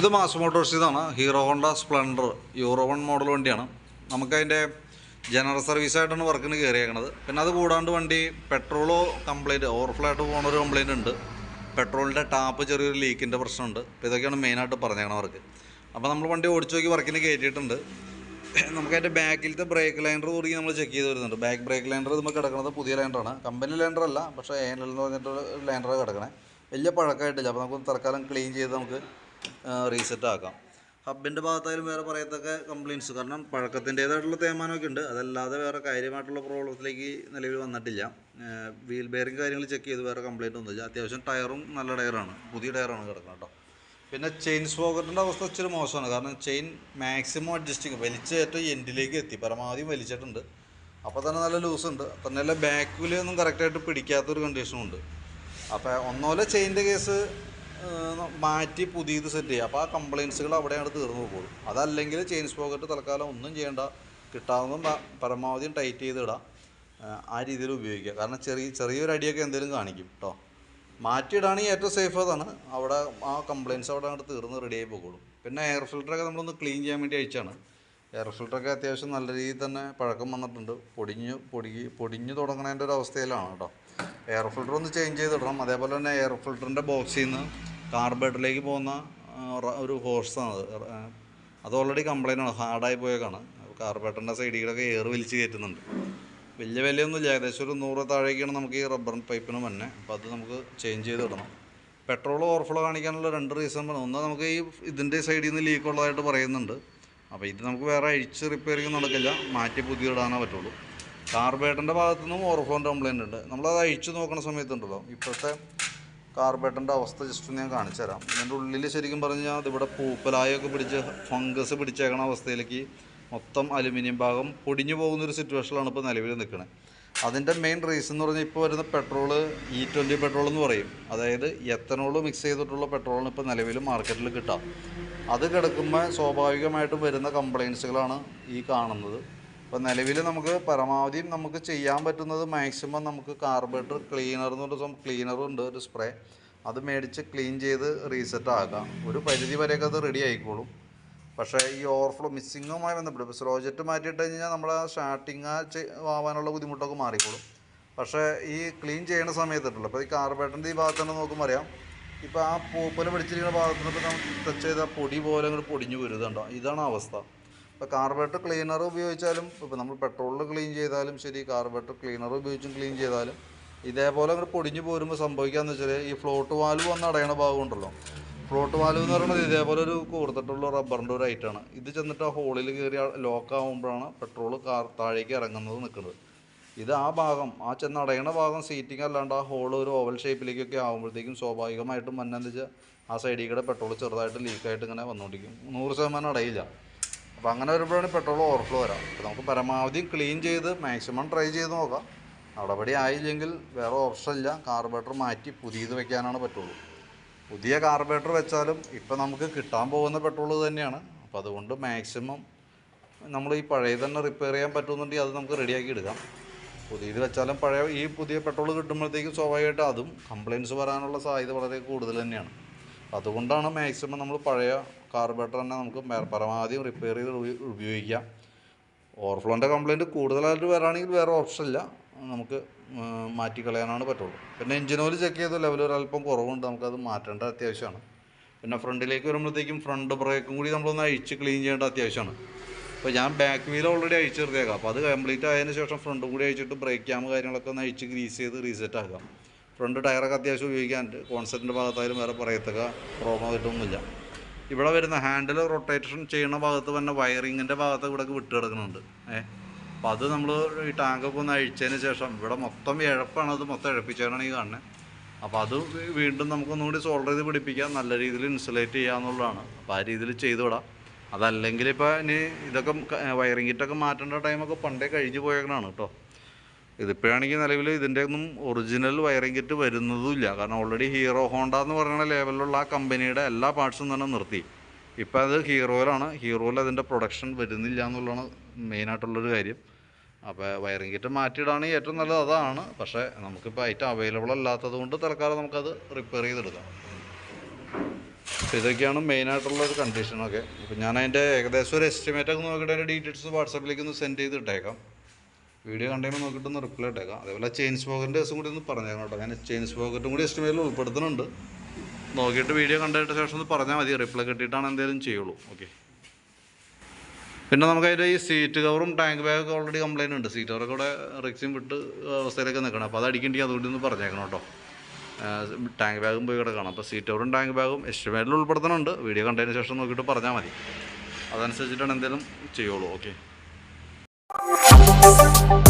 ഇത് mass Motors ഇതാണ്. Hero Honda Splendor euro one model വണ്ടിയാണ്. നമുക്കതിന്റെ ജനറൽ സർവീസായിട്ടാണ് വർക്കിന് കയറിയേക്കണത്. പിന്നെ അത് കൂടാണ്ട് വണ്ടി പെട്രോളോ കംപ്ലൈന്റ് ഓവർഫ്ലോ ആയിട്ട് പോകുന്ന ഒരു കംപ്ലൈന്റ് ഉണ്ട്. പെട്രോളിന്റെ ടാപ്പ് ചെറിയൊരു ലീക്കിന്റെ പ്രശ്നമുണ്ട്. അപ്പോൾ ഇതൊക്കെയാണ് മെയിനായിട്ട് പറഞ്ഞേക്കണം വർക്ക് അപ്പോൾ നമ്മൾ വണ്ടി ഓടിച്ചു നോക്കി വർക്കിന് കയറ്റിയിട്ടുണ്ട്. നമുക്കതിന്റെ ബാക്കിലത്തെ ബ്രേക്ക് ലൈൻഡർ കൂടി നമ്മൾ ചെക്ക് ചെയ്ത് വരുന്നുണ്ട്. ബാക്ക് ബ്രേക്ക് ലൈൻഡർ നമുക്ക് കിടക്കുന്നത് പുതിയ ലൈൻഡറാണ് കമ്പനി ലൈൻഡർ അല്ല പക്ഷേ എൻ എൽ എന്ന് പറഞ്ഞിട്ട് ലൈൻഡറാണ് കിടക്കണേ. വലിയ പഴക്കമായിട്ടില്ല. അപ്പോൾ നമുക്ക് തൽക്കാലം ക്ലീൻ ചെയ്ത് നമുക്ക് റീസെറ്റ് ആക്കാം. ഹബിന്റെ ഭാഗത്തായാലും വേറെ പറയത്തക്ക കംപ്ലയിൻസ് കാരണം പഴക്കത്തിന്റേതായിട്ടുള്ള തേമാനമൊക്കെ ഉണ്ട്. അതല്ലാതെ വേറെ കാര്യമായിട്ടുള്ള പ്രോബ്ലത്തിലേക്ക് നിലവിൽ വന്നിട്ടില്ല. വീൽ ബെയറിങ് കാര്യങ്ങൾ ചെക്ക് ചെയ്ത് വേറെ കംപ്ലയിന്റ് ഒന്നുമില്ല. അത്യാവശ്യം ടയറും നല്ല ടയറാണ് പുതിയ ടയറാണ് കിടക്കുന്നത് കേട്ടോ. പിന്നെ ചെയിൻ സ്പോക്കറ്റിന്റെ അവസ്ഥ ഇച്ചിരി മോശമാണ്. കാരണം ചെയിൻ മാക്സിമം അഡ്ജസ്റ്റിങ് വലിച്ച ഏറ്റവും എൻഡിലേക്ക് എത്തി. പരമാവധി വലിച്ചിട്ടുണ്ട്. അപ്പോൾ തന്നെ നല്ല ലൂസ് ഉണ്ട്. തന്നെയല്ല ബാക്കിൽ ഒന്നും കറക്റ്റായിട്ട് പിടിക്കാത്തൊരു കണ്ടീഷനും ഉണ്ട്. അപ്പോൾ ഒന്നോലെ ചെയിന്റെ കേസ് മാറ്റി പുതിയത് സെറ്റ് ചെയ്യുക. അപ്പോൾ ആ കംപ്ലയിൻസുകൾ അവിടെയാണ് തീർന്നു പോകുള്ളൂ അതല്ലെങ്കിൽ ചെയിൻസ് പോക്കറ്റ് തൽക്കാലം ഒന്നും ചെയ്യേണ്ട. കിട്ടാവുന്ന പരമാവധി ടൈറ്റ് ചെയ്ത് ഇടാം ആ രീതിയിൽ ഉപയോഗിക്കുക. കാരണം ചെറിയ ചെറിയൊരു അടിയൊക്കെ എന്തെങ്കിലും കാണിക്കും കേട്ടോ മാറ്റിയിടാണെങ്കിൽ ഏറ്റവും സേഫ് അതാണ്. അവിടെ ആ കംപ്ലയിൻസ് അവിടെ അങ്ങോട്ട് തീർന്ന് റെഡി ആയി പോകുള്ളൂ പിന്നെ എയർ ഫിൽറ്ററൊക്കെ നമ്മളൊന്ന് ക്ലീൻ ചെയ്യാൻ വേണ്ടി അയച്ചാണ്. എയർ ഫിൽറ്ററൊക്കെ അത്യാവശ്യം നല്ല രീതിയിൽ തന്നെ പഴക്കം വന്നിട്ടുണ്ട്. പൊടിഞ്ഞ് പൊടിഞ്ഞ് പൊടിഞ്ഞ് തുടങ്ങുന്നതിന്റെ ഒരു അവസ്ഥയിലാണ് കേട്ടോ എയർ ഫിൽറ്റർ ഒന്ന് ചേഞ്ച് ചെയ്തിടണം. അതേപോലെ തന്നെ എയർ ഫിൽറ്ററിന്റെ ബോക്സിൽ നിന്ന് കാർബേറ്ററിലേക്ക് പോകുന്ന ഒരു ഹോഴ്സാണ് അത് അത് ഓൾറെഡി കംപ്ലൈന്റ് ആണ്. ഹാർഡായി പോയേക്കാണ്. കാർബേറ്ററിന്റെ സൈഡിലൊക്കെ എയർ വലിച്ച് കയറ്റുന്നുണ്ട്. വലിയ വിലയൊന്നുമില്ല. ഏകദേശം ഒരു നൂറ് താഴേക്കാണ് നമുക്ക് ഈ റബ്ബർ പൈപ്പിന് മുന്നേ. അപ്പോൾ അത് നമുക്ക് ചേഞ്ച് ചെയ്ത് ഇടണം. പെട്രോൾ ഓവർഫ്ലോ കാണിക്കാനുള്ള രണ്ട് റീസൺ പറഞ്ഞു ഒന്ന് നമുക്ക് ഈ ഇതിന്റെ സൈഡിൽ നിന്ന് ലീക്ക് ഉള്ളതായിട്ട് പറയുന്നുണ്ട്. അപ്പോൾ ഇത് നമുക്ക് വേറെ അഴിച്ച് റിപ്പയറിങ് നടക്കില്ല. മാറ്റി പുതിയ ഇടാനേ പറ്റുള്ളൂ കാർബേറ്ററിന്റെ ഭാഗത്തു നിന്നും ഓവർഫ്ലോന്റെ കംപ്ലയിന്റ് ഉണ്ട്. നമ്മളത് അഴിച്ചു നോക്കുന്ന സമയത്തുണ്ടല്ലോ. ഇപ്പോഴത്തെ കാർബേറ്ററിന്റെ അവസ്ഥ ജസ്റ്റ് ഞാൻ കാണിച്ചു തരാം ഇതിന്റെ ഉള്ളിൽ ശരിക്കും പറഞ്ഞാൽ ഇതിവിടെ പൂപ്പലായൊക്കെ പിടിച്ച് ഫംഗസ് പിടിച്ചേക്കണ അവസ്ഥയിലേക്ക് മൊത്തം അലുമിനിയം ഭാഗം പൊടിഞ്ഞു പോകുന്നൊരു സിറ്റുവേഷനിലാണ് ഇപ്പോൾ നിലവിൽ നിൽക്കുന്നത് അതിന്റെ മെയിൻ റീസൺ എന്ന് പറഞ്ഞാൽ ഇപ്പോൾ വരുന്ന പെട്രോൾ ഇ ട്വന്റി പെട്രോൾ എന്ന് പറയും. അതായത് എത്തനോൾ മിക്സ് ചെയ്തിട്ടുള്ള പെട്രോളിന് ഇപ്പോൾ നിലവിൽ മാർക്കറ്റിൽ കിട്ടാം അത് കിടക്കുമ്പോൾ സ്വാഭാവികമായിട്ടും വരുന്ന കംപ്ലയിൻസുകളാണ് ഈ കാണുന്നത്. അപ്പോൾ നിലവിൽ നമുക്ക് പരമാവധി നമുക്ക് ചെയ്യാൻ പറ്റുന്നത് മാക്സിമം നമുക്ക് കാർബറേറ്റർ ക്ലീനർ എന്ന് പറഞ്ഞ ക്ലീനറും ഉണ്ട് ഒരു സ്പ്രേ അത് മേടിച്ച് ക്ലീൻ ചെയ്ത് റീസെറ്റ് ആക്കാം ഒരു പരിധി വരെയൊക്കെ അത് റെഡി ആയിക്കോളും. പക്ഷേ ഈ ഓവർഫ്ലോ മിസ്സിങ്ങുമായി ബന്ധപ്പെട്ട് ഇപ്പോൾ സ്ലോജറ്റ് മാറ്റിയിട്ട് കഴിഞ്ഞാൽ നമ്മൾ സ്റ്റാർട്ടിങ് ആവാനുള്ള ബുദ്ധിമുട്ടൊക്കെ മാറിക്കോളും. പക്ഷേ ഈ ക്ലീൻ ചെയ്യുന്ന സമയത്തുണ്ടല്ലോ അപ്പോൾ ഈ കാർബേറ്ററിന്റെ ഈ ഭാഗത്ത് തന്നെ നോക്കുമ്പോൾ അറിയാം. ഇപ്പോൾ ആ പൂപ്പൽ പിടിച്ചിരിക്കുന്ന ഭാഗത്ത് ഇപ്പോൾ നമ്മൾ ടച്ച് ചെയ്ത പൊടി പോലെ അങ്ങോട്ട് പൊടിഞ്ഞു വരുന്നുണ്ടോ ഇതാണ് അവസ്ഥ. ഇപ്പോൾ കാർബറേറ്റർ ക്ലീനർ ഉപയോഗിച്ചാലും ഇപ്പോൾ നമ്മൾ പെട്രോളിൽ ക്ലീൻ ചെയ്താലും ശരി കാർബറേറ്റർ ക്ലീനർ ഉപയോഗിച്ചും ക്ലീൻ ചെയ്താലും ഇതേപോലെ അങ്ങോട്ട് പൊടിഞ്ഞു പോരുമ്പോൾ സംഭവിക്കാന്ന് വെച്ചാൽ ഈ ഫ്ലോട്ട് വാൽവ് വന്ന് അടയണ ഭാഗമുണ്ടല്ലോ ഫ്ലോട്ട് വാൽവ് എന്ന് പറയുന്നത് ഇതേപോലെ ഒരു കൂർത്തിട്ടുള്ള റബ്ബറിന്റെ ഒരു ഐറ്റമാണ് ഇത് ചെന്നിട്ട് ആ ഹോളിൽ കയറി ലോക്ക് ആകുമ്പോഴാണ് പെട്രോൾ കാർ താഴേക്ക് ഇറങ്ങുന്നത് നിൽക്കുന്നത് ഇത് ആ ഭാഗം ആ ചെന്ന് അടയണ ഭാഗം സീറ്റിംഗ് അല്ലാണ്ട് ആ ഹോൾ ഒരു ഓവൽ ഷേപ്പിലേക്കൊക്കെ ആകുമ്പോഴത്തേക്കും സ്വാഭാവികമായിട്ടും മന്നെന്താ വെച്ചാൽ ആ സൈഡിൽ കൂടെ പെട്രോൾ ചെറുതായിട്ട് ലീക്കായിട്ട് ഇങ്ങനെ വന്നുകൊണ്ടിരിക്കും നൂറ് ശതമാനം അടയില്ല. അപ്പോൾ അങ്ങനെ വരുമ്പോഴാണ് പെട്രോൾ ഓവർഫ്ലോ വരാം. അപ്പോൾ നമുക്ക് പരമാവധി ക്ലീൻ ചെയ്ത് മാക്സിമം ട്രൈ ചെയ്ത് നോക്കാം. നടപടി ആയില്ലെങ്കിൽ വേറെ ഓപ്ഷൻ ഇല്ല. കാർബേറ്റർ മാറ്റി പുതിയത് വെക്കാനാണ് പറ്റുള്ളൂ. പുതിയ കാർബേറ്റർ വെച്ചാലും ഇപ്പം നമുക്ക് കിട്ടാൻ പോകുന്ന പെട്രോൾ തന്നെയാണ്. അപ്പോൾ അതുകൊണ്ട് മാക്സിമം നമ്മൾ ഈ പഴയ തന്നെ റിപ്പയർ ചെയ്യാൻ പറ്റുന്നുണ്ടെങ്കിൽ അത് നമുക്ക് റെഡിയാക്കി എടുക്കാം. പുതിയത് വെച്ചാലും പഴയ ഈ പുതിയ പെട്രോൾ കിട്ടുമ്പോഴത്തേക്കും സ്വാഭാവികമായിട്ട് അതും കംപ്ലയിൻസ് വരാനുള്ള സാധ്യത വളരെ കൂടുതൽ തന്നെയാണ്. അതുകൊണ്ടാണ് മാക്സിമം നമ്മൾ പഴയ കാർബറേറ്റർ തന്നെ നമുക്ക് പര- പരമാവധി റിപ്പയർ ചെയ്ത് ഉപയോഗിക്കാം. ഓവർഫ്ലോന്റെ കംപ്ലയിന്റ് കൂടുതലായിട്ട് വരാണെങ്കിൽ വേറെ ഓപ്ഷൻ ഇല്ല. നമുക്ക് മാറ്റിക്കളയാനാണ് പറ്റുള്ളൂ. പിന്നെ എഞ്ചിൻ ഓയിൽ ചെക്ക് ചെയ്ത ലെവൽ ഒരല്പം കുറവുണ്ട്. നമുക്കത് മാറ്റേണ്ട അത്യാവശ്യമാണ്. പിന്നെ ഫ്രണ്ടിലേക്ക് വരുമ്പോഴത്തേക്കും ഫ്രണ്ട് ബ്രേക്കും കൂടി നമ്മളൊന്ന് അഴിച്ച് ക്ലീൻ ചെയ്യേണ്ട അത്യാവശ്യമാണ്. അപ്പോൾ ഞാൻ ബാക്ക് വീൽ ഓൾറെഡി അഴിച്ച് നിർത്തിയേക്കാം. അപ്പോൾ അത് കംപ്ലീറ്റ് ആയതിന് ശേഷം ഫ്രണ്ടും കൂടി അഴിച്ചിട്ട് ബ്രേക്ക് ക്യാം കാര്യങ്ങളൊക്കെ ഒന്ന് അഴിച്ച് ഗ്രീസ് ചെയ്ത് റീസെറ്റ് ആക്കാം. ഫ്രണ്ട് ടയറൊക്കെ അത്യാവശ്യം ഉപയോഗിക്കാനുണ്ട്. കോൺസെപ്റ്റിന്റെ ഭാഗത്തായാലും വേറെ പറയത്തക്ക പ്രോബ്ലം ആയിട്ടൊന്നുമില്ല ഇവിടെ വരുന്ന ഹാൻഡിൽ റൊട്ടേഷൻ ചെയ്യുന്ന ഭാഗത്ത് തന്നെ വയറിങ്ങിന്റെ ഭാഗത്ത് ഇവിടെ വിട്ട് കിടക്കുന്നുണ്ട്. ഏഹ് അപ്പോൾ അത് നമ്മൾ ഈ ടാങ്കൊക്കെ ഒന്ന് അഴിച്ചതിന് ശേഷം ഇവിടെ മൊത്തം ഇഴപ്പാണ് അത് മൊത്തം ഇഴപ്പിച്ചാണ് ഈ കാണുന്നത് അപ്പോൾ അത് വീണ്ടും വീണ്ടും നമുക്കൊന്നുകൂടി സോൾഡർ ചെയ്ത് പിടിപ്പിക്കാം. നല്ല രീതിയിൽ ഇൻസുലേറ്റ് ചെയ്യാന്നുള്ളതാണ് അപ്പോൾ ആ രീതിയിൽ ചെയ്തു വിടാം. അതല്ലെങ്കിൽ ഇപ്പോൾ ഇനി ഇതൊക്കെ വയറിംഗ് കിറ്റൊക്കെ മാറ്റേണ്ട ടൈമൊക്കെ പണ്ടേ കഴിഞ്ഞ് പോയേക്കണാണ് കേട്ടോ ഇതിപ്പോഴാണെങ്കിൽ നിലവിൽ ഇതിന്റെ ഒന്നും ഒറിജിനൽ വയറിംഗ് കിറ്റ് വരുന്നതുമില്ല കാരണം ഓൾറെഡി ഹീറോ ഹോണ്ട എന്ന് പറയുന്ന ലെവലിലുള്ള ആ കമ്പനിയുടെ എല്ലാ പാർട്സും തന്നെ നിർത്തി. ഇപ്പം അത് ഹീറോയിലാണ് ഹീറോയിൽ അതിന്റെ പ്രൊഡക്ഷൻ വരുന്നില്ല എന്നുള്ളതാണ് മെയിനായിട്ടുള്ളൊരു കാര്യം. അപ്പോൾ വയറിംഗ് കിറ്റ് മാറ്റിയിടാണെങ്കിൽ ഏറ്റവും നല്ലത്. അതാണ്. പക്ഷേ നമുക്കിപ്പോൾ ഐറ്റം അവൈലബിൾ അല്ലാത്തത് കൊണ്ട് തൽക്കാലം നമുക്കത് റിപ്പയർ ചെയ്തെടുക്കാം. അപ്പോൾ ഇതൊക്കെയാണ് മെയിനായിട്ടുള്ള ഒരു കണ്ടീഷനൊക്കെ അപ്പോൾ ഞാൻ അതിന്റെ ഏകദേശം ഒരു എസ്റ്റിമേറ്റ് ഒക്കെ നോക്കിയിട്ട് അതിന്റെ ഡീറ്റെയിൽസ് വാട്സാപ്പിലേക്ക് ഒന്ന് സെൻഡ് ചെയ്ത് ഇട്ടേക്കാം. വീഡിയോ കണ്ടെയ്മർ നോക്കിയിട്ട് ഒന്ന് റിപ്ലൈ ഇട്ടേക്കാം. അതേപോലെ ചെയിൻ സ്മോക്കറിന്റെ ദിവസം കൂടി ഒന്ന് പറഞ്ഞേക്കാം കേട്ടോ. ഞാൻ ചെയിൻ സ്മോക്കറ്റും കൂടി എസ്റ്റിമേറ്റിൽ ഉൾപ്പെടുത്തുന്നുണ്ട്. നോക്കിയിട്ട് വീഡിയോ കണ്ടതിന് ശേഷം ഒന്ന് പറഞ്ഞാൽ മതി. റിപ്ലൈ കിട്ടിയിട്ടാണ് എന്തെങ്കിലും ചെയ്യുള്ളൂ. ഓക്കെ പിന്നെ നമുക്ക് അതിന്റെ ഈ സീറ്റ് കവറും ടാങ്ക് ബാഗൊക്കെ ഓൾറെഡി കംപ്ലൈന്റ് ഉണ്ട്. സീറ്റ് കവറൊക്കെ ഇവിടെ റിക്സിയും വിട്ട് അവസ്ഥയിലൊക്കെ നിൽക്കണം. അപ്പോൾ അത് അടിക്കേണ്ടി അതുകൊണ്ട് ഒന്ന് പറഞ്ഞേക്കണം കേട്ടോ. ടാങ്ക് ബാഗും പോയി കിടക്കണം അപ്പോൾ സീറ്റ് കവറും ടാങ്ക് ബാഗും എസ്റ്റിമേറ്റിൽ ഉൾപ്പെടുത്തണുണ്ട് വീഡിയോ കണ്ടതിന് ശേഷം നോക്കിയിട്ട് പറഞ്ഞാൽ മതി. അതനുസരിച്ചിട്ടാണ് എന്തെങ്കിലും ചെയ്യുള്ളൂ. Okay Thank